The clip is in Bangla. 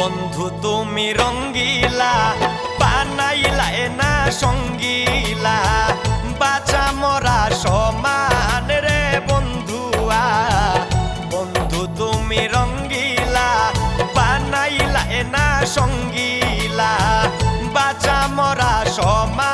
বন্ধু, তুমি রঙ্গিলা, বানাইলা না সঙ্গিলা। বাঁচা মরা সমান রে বন্ধু বন্ধু, তুমি রঙ্গিলা, বানাইলা না সঙ্গিলা। বাঁচা মরা সমান